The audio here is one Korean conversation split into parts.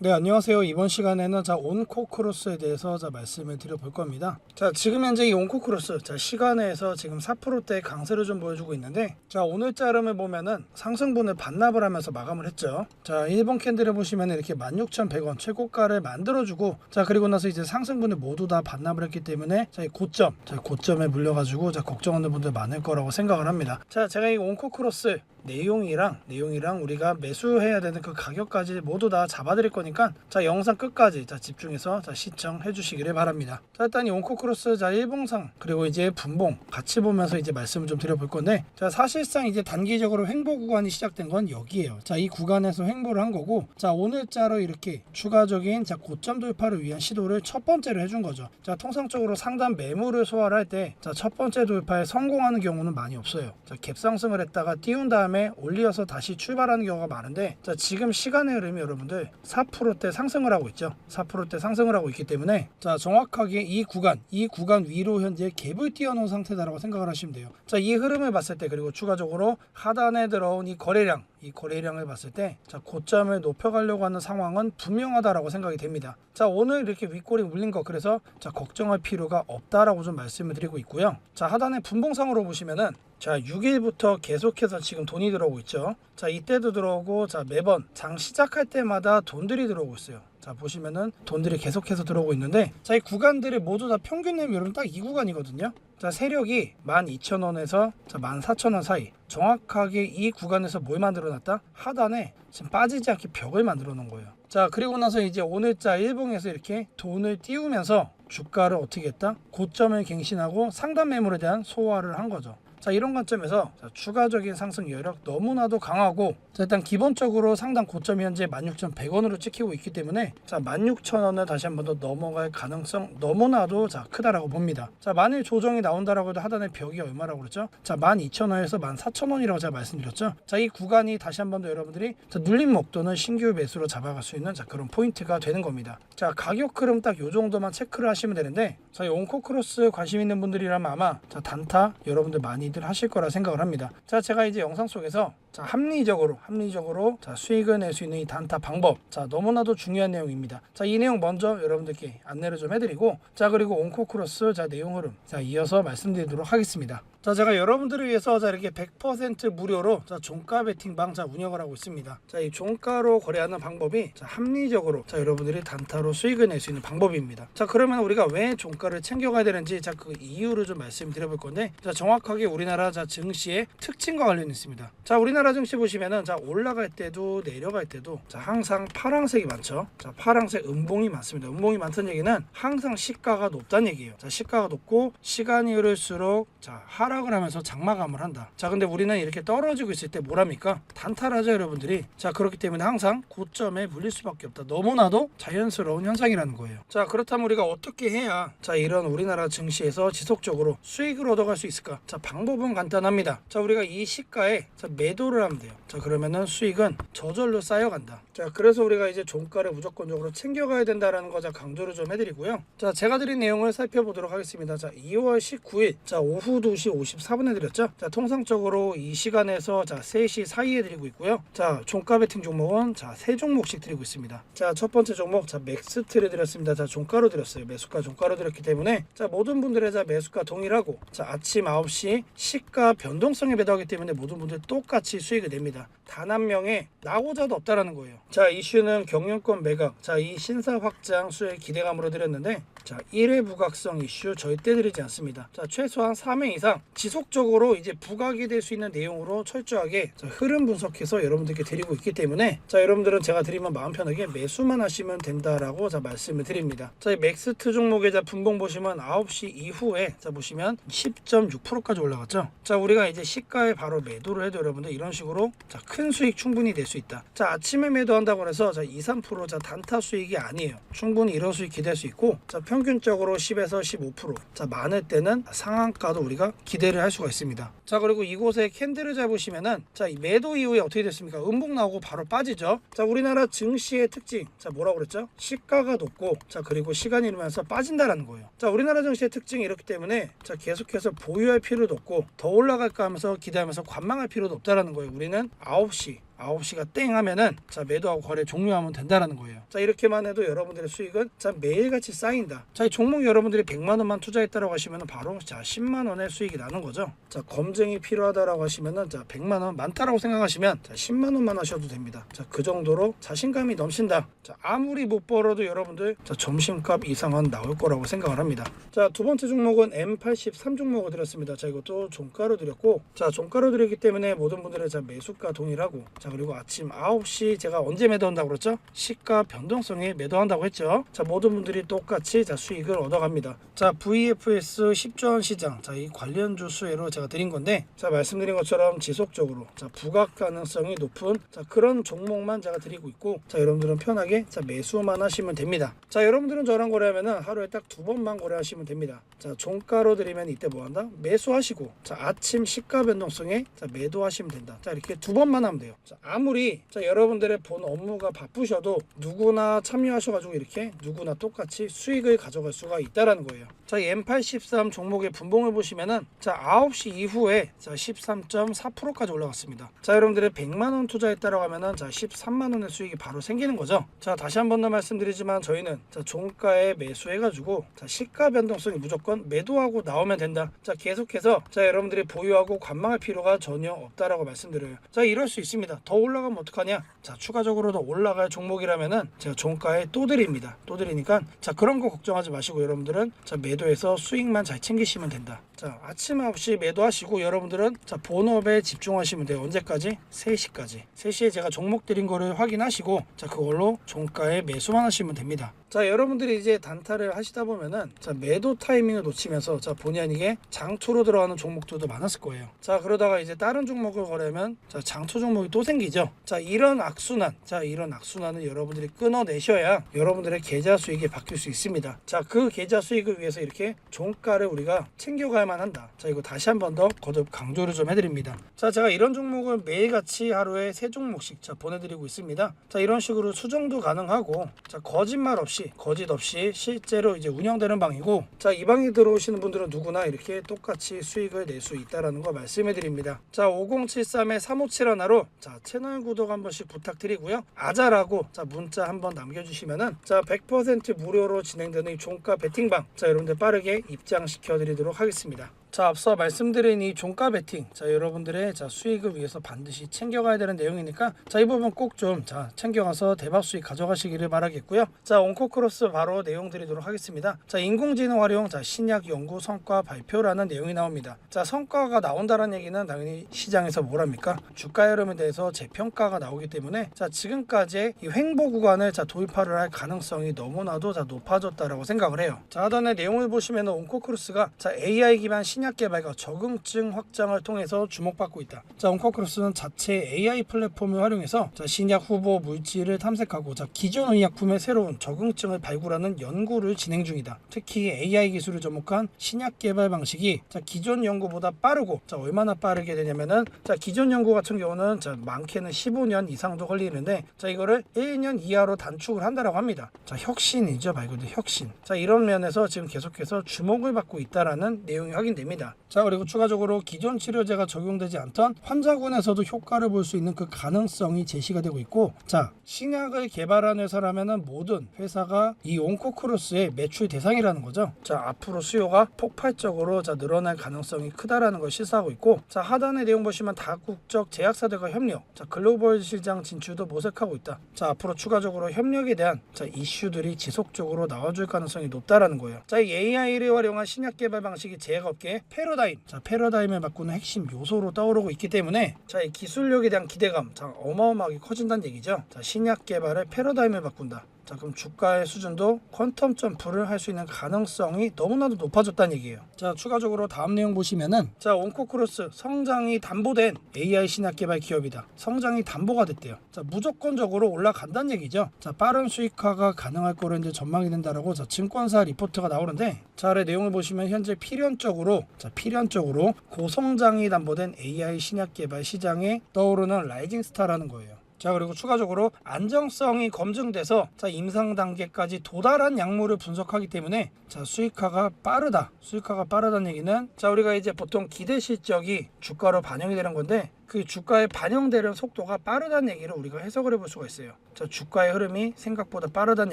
네 안녕하세요. 이번 시간에는 자 온코 크로스에 대해서 자 말씀을 드려볼 겁니다. 자 지금 현재 이 온코 크로스 자 시간에서 지금 4%대 강세를 좀 보여주고 있는데 자 오늘 자름을 보면은 상승분을 반납을 하면서 마감을 했죠. 자 1번 캔들을 보시면 이렇게 16,100원 최고가를 만들어주고 자 그리고 나서 이제 상승분을 모두 다 반납을 했기 때문에 자 이 고점 자 고점에 물려가지고 자 걱정하는 분들 많을 거라고 생각을 합니다. 자 제가 이 온코 크로스 내용이랑 내용이랑 우리가 매수해야 되는 그 가격까지 모두 다 잡아드릴 거니까 자 영상 끝까지 자 집중해서 자 시청해 주시기를 바랍니다. 자 일단 이 온코크로스 자 일봉상 그리고 이제 분봉 같이 보면서 이제 말씀을 좀 드려볼 건데 자 사실상 이제 단기적으로 횡보 구간이 시작된 건 여기에요. 자 이 구간에서 횡보를 한 거고 자 오늘자로 이렇게 추가적인 자 고점 돌파를 위한 시도를 첫 번째로 해준 거죠. 자 통상적으로 상단 매물을 소화를 할 때 자 첫 번째 돌파에 성공하는 경우는 많이 없어요. 자 갭상승을 했다가 띄운 다음에 올려서 다시 출발하는 경우가 많은데 자 지금 시간의 흐름이 여러분들 4%대 상승을 하고 있죠. 4%대 상승을 하고 있기 때문에 자 정확하게 이 구간 이 구간 위로 현재 갭을 띄워놓은 상태다라고 생각을 하시면 돼요. 자 이 흐름을 봤을 때 그리고 추가적으로 하단에 들어온 이 거래량 이 거래량을 봤을 때 자 고점을 높여가려고 하는 상황은 분명하다라고 생각이 됩니다. 자 오늘 이렇게 윗골이 울린 거 그래서 자 걱정할 필요가 없다라고 좀 말씀을 드리고 있고요. 자 하단에 분봉상으로 보시면은 자 6일부터 계속해서 지금 돈이 들어오고 있죠. 자 이때도 들어오고 자 매번 장 시작할 때마다 돈들이 들어오고 있어요. 자 보시면은 돈들이 계속해서 들어오고 있는데 자 이 구간들이 모두 다 평균 내면 딱 이 구간이거든요. 자 세력이 12,000원에서 자 14,000원 사이 정확하게 이 구간에서 뭘 만들어 놨다? 하단에 지금 빠지지 않게 벽을 만들어 놓은 거예요. 자 그리고 나서 이제 오늘자 일봉에서 이렇게 돈을 띄우면서 주가를 어떻게 했다? 고점을 갱신하고 상단 매물에 대한 소화를 한 거죠. 자 이런 관점에서 자, 추가적인 상승 여력 너무나도 강하고 자, 일단 기본적으로 상당 고점이 현재 16,100원으로 찍히고 있기 때문에 자 16,000원을 다시 한번 더 넘어갈 가능성 너무나도 자 크다라고 봅니다. 자 만일 조정이 나온다라고 해도 하단의 벽이 얼마라고 그랬죠? 자 12,000원에서 14,000원이라고 제가 말씀드렸죠. 자 이 구간이 다시 한번 더 여러분들이 자, 눌림 목돈을 신규 매수로 잡아갈 수 있는 자 그런 포인트가 되는 겁니다. 자 가격 흐름 딱 요 정도만 체크를 하시면 되는데 자이 온코 크로스 관심 있는 분들이라면 아마 자 단타 여러분들 많이 들 하실 거라 생각을 합니다. 자 제가 이제 영상 속에서 자 합리적으로 합리적으로 자 수익을 낼 수 있는 이 단타 방법 자 너무나도 중요한 내용입니다. 자 이 내용 먼저 여러분들께 안내를 좀 해드리고 자 그리고 온코 크로스 자 내용 흐름 자 이어서 말씀드리도록 하겠습니다. 자 제가 여러분들을 위해서 자 이렇게 100% 무료로 자 종가 베팅방 자 운영을 하고 있습니다. 자 이 종가로 거래하는 방법이 자 합리적으로 자 여러분들이 단타로 수익을 낼 수 있는 방법입니다. 자 그러면 우리가 왜 종가를 챙겨가야 되는지 자 그 이유를 좀 말씀드려 볼 건데 자 정확하게 우리나라 자 증시의 특징과 관련이 있습니다. 자 우리나라 증시 보시면은 자 올라갈 때도 내려갈 때도 자 항상 파랑색이 많죠. 자 파랑색 음봉이 많습니다. 음봉이 많다는 얘기는 항상 시가가 높다는 얘기예요. 자 시가가 높고 시간이 흐를수록 자 하락 을 하면서 장마감을 한다. 자 근데 우리는 이렇게 떨어지고 있을 때 뭐랍니까? 단타라죠 여러분들이. 자 그렇기 때문에 항상 고점에 물릴 수밖에 없다. 너무나도 자연스러운 현상이라는 거예요. 자 그렇다면 우리가 어떻게 해야 자 이런 우리나라 증시에서 지속적으로 수익을 얻어갈 수 있을까? 자 방법은 간단합니다. 자 우리가 이 시가에 자 매도를 하면 돼요. 자 그러면은 수익은 저절로 쌓여간다. 자 그래서 우리가 이제 종가를 무조건적으로 챙겨가야 된다라는 거자 강조를 좀 해드리고요. 자 제가 드린 내용을 살펴보도록 하겠습니다. 자 2월 19일 자 오후 2시 54분에 드렸죠. 자 통상적으로 이 시간에서 자 3시 사이에 드리고 있고요. 자 종가 베팅 종목은 자 세 종목씩 드리고 있습니다. 자 첫 번째 종목 자 맥스트를 드렸습니다. 자 종가로 드렸어요. 매수가 종가로 드렸기 때문에 자 모든 분들의 자 매수가 동일하고 자 아침 9시 시가 변동성에 매도하기 때문에 모든 분들 똑같이 수익을 냅니다. 단 한 명의 나고자도 없다라는 거예요. 자 이슈는 경영권 매각. 자 이 신사 확장 수의 기대감으로 드렸는데 자 1회 부각성 이슈 절대 드리지 않습니다. 자 최소한 3회 이상 지속적으로 이제 부각이 될 수 있는 내용으로 철저하게 자, 흐름 분석해서 여러분들께 드리고 있기 때문에 자 여러분들은 제가 드리면 마음 편하게 매수만 하시면 된다라고 자 말씀을 드립니다. 자이 맥스트 종목의 자 분봉 보시면 9시 이후에 자 보시면 10.6%까지 올라갔죠. 자 우리가 이제 시가에 바로 매도를 해도 여러분들 이런 식으로 자 큰 수익 충분히 낼 수 있다. 자 아침에 매도한다고 해서 자 2, 3%자 단타 수익이 아니에요. 충분히 이런 수익 기대할 수 있고 자 평균적으로 10에서 15%자 많을 때는 상한가도 우리가 기 대를 할 수가 있습니다. 자 그리고 이곳에 캔들을 잘 보시면은 자이 매도 이후에 어떻게 됐습니까? 음봉 나오고 바로 빠지죠. 자 우리나라 증시의 특징 자 뭐라고 그랬죠? 시가가 높고 자 그리고 시간이 흐르면서 빠진다라는 거예요. 자 우리나라 증시의 특징이 이렇기 때문에 자 계속해서 보유할 필요도 없고 더 올라갈까 하면서 기대하면서 관망할 필요도 없다라는 거예요. 우리는 9시 9시가 땡 하면은 자 매도하고 거래 종료하면 된다라는 거예요. 자 이렇게만 해도 여러분들의 수익은 자 매일같이 쌓인다. 자 이 종목 여러분들이 100만 원만 투자했다라고 하시면은 바로 자 10만 원의 수익이 나는 거죠. 자 검증이 필요하다라고 하시면은 자 100만 원 많다라고 생각하시면 자 10만 원만 하셔도 됩니다. 자 그 정도로 자신감이 넘친다. 자 아무리 못 벌어도 여러분들 자 점심값 이상은 나올 거라고 생각을 합니다. 자 두 번째 종목은 M83 종목을 드렸습니다. 자 이것도 종가로 드렸고 자 종가로 드렸기 때문에 모든 분들의 자 매수가 동일하고 자 그리고 아침 9시 제가 언제 매도한다고 그랬죠? 시가 변동성에 매도한다고 했죠. 자 모든 분들이 똑같이 자 수익을 얻어갑니다. 자 VFS 10조원 시장 자 이 관련 주 수혜로 제가 드린 건데 자 말씀드린 것처럼 지속적으로 자 부각 가능성이 높은 자 그런 종목만 제가 드리고 있고 자 여러분들은 편하게 자 매수만 하시면 됩니다. 자 여러분들은 저랑 거래하면은 하루에 딱 두 번만 거래하시면 됩니다. 자 종가로 드리면 이때 뭐 한다? 매수하시고 자 아침 시가 변동성에 자 매도하시면 된다. 자 이렇게 두 번만 하면 돼요. 자 아무리 자 여러분들의 본 업무가 바쁘셔도 누구나 참여하셔가지고 이렇게 누구나 똑같이 수익을 가져갈 수가 있다라는 거예요. 자, 이 M83 종목의 분봉을 보시면은 자, 9시 이후에 자, 13.4%까지 올라갔습니다. 자, 여러분들의 100만 원 투자했다라고 하면은 자, 13만 원의 수익이 바로 생기는 거죠. 자, 다시 한 번 더 말씀드리지만 저희는 자, 종가에 매수해 가지고 자, 시가 변동성이 무조건 매도하고 나오면 된다. 자, 계속해서 자, 여러분들이 보유하고 관망할 필요가 전혀 없다라고 말씀드려요. 자, 이럴 수 있습니다. 더 올라가면 어떡하냐? 자, 추가적으로 더 올라갈 종목이라면은 제가 종가에 또 드립니다. 또 드리니까 자, 그런 거 걱정하지 마시고 여러분들은 자, 매도해서 수익만 잘 챙기시면 된다. 자, 아침 9시 매도하시고 여러분들은 자, 본업에 집중하시면 돼요. 언제까지? 3시까지. 3시에 제가 종목 드린 거를 확인하시고 자, 그걸로 종가에 매수만 하시면 됩니다. 자, 여러분들이 이제 단타를 하시다 보면은 자, 매도 타이밍을 놓치면서 자, 본의 아니게 장투로 들어가는 종목들도 많았을 거예요. 자, 그러다가 이제 다른 종목을 거래하면 자, 장투 종목이 또 생기죠. 자, 이런 악순환. 자, 이런 악순환을 여러분들이 끊어내셔야 여러분들의 계좌 수익이 바뀔 수 있습니다. 자, 그 계좌 수익을 위해서 이렇게 종가를 우리가 챙겨가야만 한다. 자, 이거 다시 한 번 더 거듭 강조를 좀 해드립니다. 자, 제가 이런 종목을 매일같이 하루에 세 종목씩 자, 보내드리고 있습니다. 자, 이런 식으로 수정도 가능하고 자, 거짓말 없이 거짓 없이 실제로 이제 운영되는 방이고 자, 이 방에 들어오시는 분들은 누구나 이렇게 똑같이 수익을 낼 수 있다라는 거 말씀해 드립니다. 자, 5073에 357 하나로 자, 채널 구독 한 번씩 부탁드리고요. 아자라고 자, 문자 한번 남겨 주시면은 자, 100% 무료로 진행되는 이 종가 베팅방 자, 여러분들 빠르게 입장시켜 드리도록 하겠습니다. 자 앞서 말씀드린 이 종가 베팅 자 여러분들의 자 수익을 위해서 반드시 챙겨가야 되는 내용이니까 자 이 부분 꼭 좀 자 챙겨가서 대박 수익 가져가시기를 바라겠고요. 자 온코크로스 바로 내용 드리도록 하겠습니다. 자 인공지능 활용 자 신약 연구 성과 발표라는 내용이 나옵니다. 자 성과가 나온다는 얘기는 당연히 시장에서 뭐랍니까? 주가 흐름에 대해서 재평가가 나오기 때문에 자 지금까지 이 횡보 구간을 자 도입하려 할 가능성이 너무나도 자 높아졌다라고 생각을 해요. 자 하단의 내용을 보시면 온코크로스가 자 AI 기반 신약 개발과 적응증 확장을 통해서 주목받고 있다. 자, 온코크로스는 자체 AI 플랫폼을 활용해서 자, 신약 후보 물질을 탐색하고 자, 기존 의약품의 새로운 적응증을 발굴하는 연구를 진행 중이다. 특히 AI 기술을 접목한 신약 개발 방식이 자, 기존 연구보다 빠르고 자, 얼마나 빠르게 되냐면은 자, 기존 연구 같은 경우는 자, 많게는 15년 이상도 걸리는데 자, 이거를 1년 이하로 단축을 한다라고 합니다. 자, 혁신이죠, 말 그대로 혁신. 자, 이런 면에서 지금 계속해서 주목을 받고 있다라는 내용이 확인됩니다. 됩니다. 자, 그리고 추가적으로 기존 치료제가 적용되지 않던 환자군에서도 효과를 볼 수 있는 그 가능성이 제시가 되고 있고, 자, 신약을 개발한 회사라면은 모든 회사가 이 온코크로스의 매출 대상이라는 거죠. 자, 앞으로 수요가 폭발적으로 자, 늘어날 가능성이 크다라는 걸 시사하고 있고, 자, 하단의 내용 보시면 다국적 제약사들과 협력, 자, 글로벌 시장 진출도 모색하고 있다. 자, 앞으로 추가적으로 협력에 대한 자, 이슈들이 지속적으로 나와줄 가능성이 높다라는 거예요. 자, 이 AI를 활용한 신약 개발 방식이 제약업계의 패러 다임, 자, 패러다임을 바꾸는 핵심 요소로 떠오르고 있기 때문에 자, 이 기술력에 대한 기대감, 자, 어마어마하게 커진다는 얘기죠. 자, 신약 개발의 패러다임을 바꾼다. 자 그럼 주가의 수준도 퀀텀 점프를 할 수 있는 가능성이 너무나도 높아졌다는 얘기예요. 자 추가적으로 다음 내용 보시면은 자 온코크로스 성장이 담보된 AI 신약 개발 기업이다. 성장이 담보가 됐대요. 자 무조건적으로 올라간다는 얘기죠. 자 빠른 수익화가 가능할 거로 이제 전망이 된다라고 자 증권사 리포트가 나오는데 자 아래 내용을 보시면 현재 필연적으로 자 필연적으로 고성장이 담보된 AI 신약 개발 시장에 떠오르는 라이징 스타라는 거예요. 자 그리고 추가적으로 안정성이 검증돼서 자 임상 단계까지 도달한 약물을 분석하기 때문에 자 수익화가 빠르다 수익화가 빠르다는 얘기는 자 우리가 이제 보통 기대 실적이 주가로 반영이 되는 건데 그 주가에 반영되는 속도가 빠르다는 얘기를 우리가 해석을 해볼 수가 있어요. 자, 주가의 흐름이 생각보다 빠르다는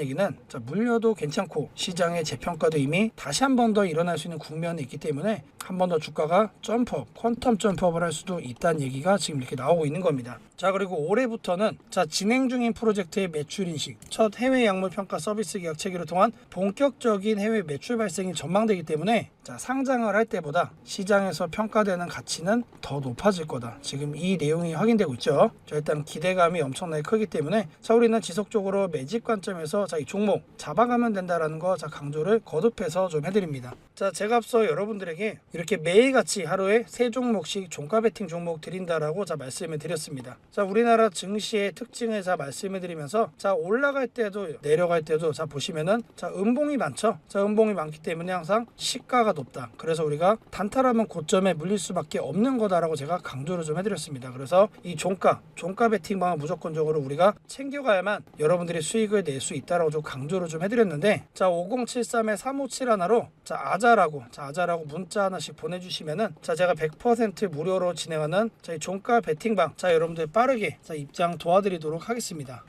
얘기는 자, 물려도 괜찮고 시장의 재평가도 이미 다시 한 번 더 일어날 수 있는 국면이 있기 때문에 한 번 더 주가가 점프업, 퀀텀 점프업을 할 수도 있다는 얘기가 지금 이렇게 나오고 있는 겁니다. 자 그리고 올해부터는 자 진행 중인 프로젝트의 매출 인식, 첫 해외 약물 평가 서비스 계약 체결을 통한 본격적인 해외 매출 발생이 전망되기 때문에 자 상장을 할 때보다 시장에서 평가되는 가치는 더 높아질 거다. 지금 이 내용이 확인되고 있죠. 자 일단 기대감이 엄청나게 크기 때문에 자 우리는 지속적으로 매집 관점에서 자 이 종목 잡아가면 된다라는 거 자 강조를 거듭해서 좀 해드립니다. 자 제가 앞서 여러분들에게 이렇게 매일같이 하루에 세 종목씩 종가 베팅 종목 드린다라고 자 말씀을 드렸습니다. 자 우리나라 증시의 특징을 자 말씀을 드리면서 자 올라갈 때도 내려갈 때도 자 보시면은 자 음봉이 많죠. 자 음봉이 많기 때문에 항상 시가가 높다. 그래서 우리가 단타라면 고점에 물릴 수밖에 없는 거다라고 제가 강조를 좀 해드렸습니다. 그래서 이 종가 종가 베팅 방은 무조건적으로 우리가 챙겨가야만 여러분들이 수익을 낼 수 있다라고 좀 강조를 좀 해드렸는데 자 5073에 357 하나로 자 아자라고 자 아자라고 문자 하나씩 보내주시면은 자 제가 100% 무료로 진행하는 저희 종가 베팅방 자 여러분들 빠르게 자 입장 도와드리도록 하겠습니다.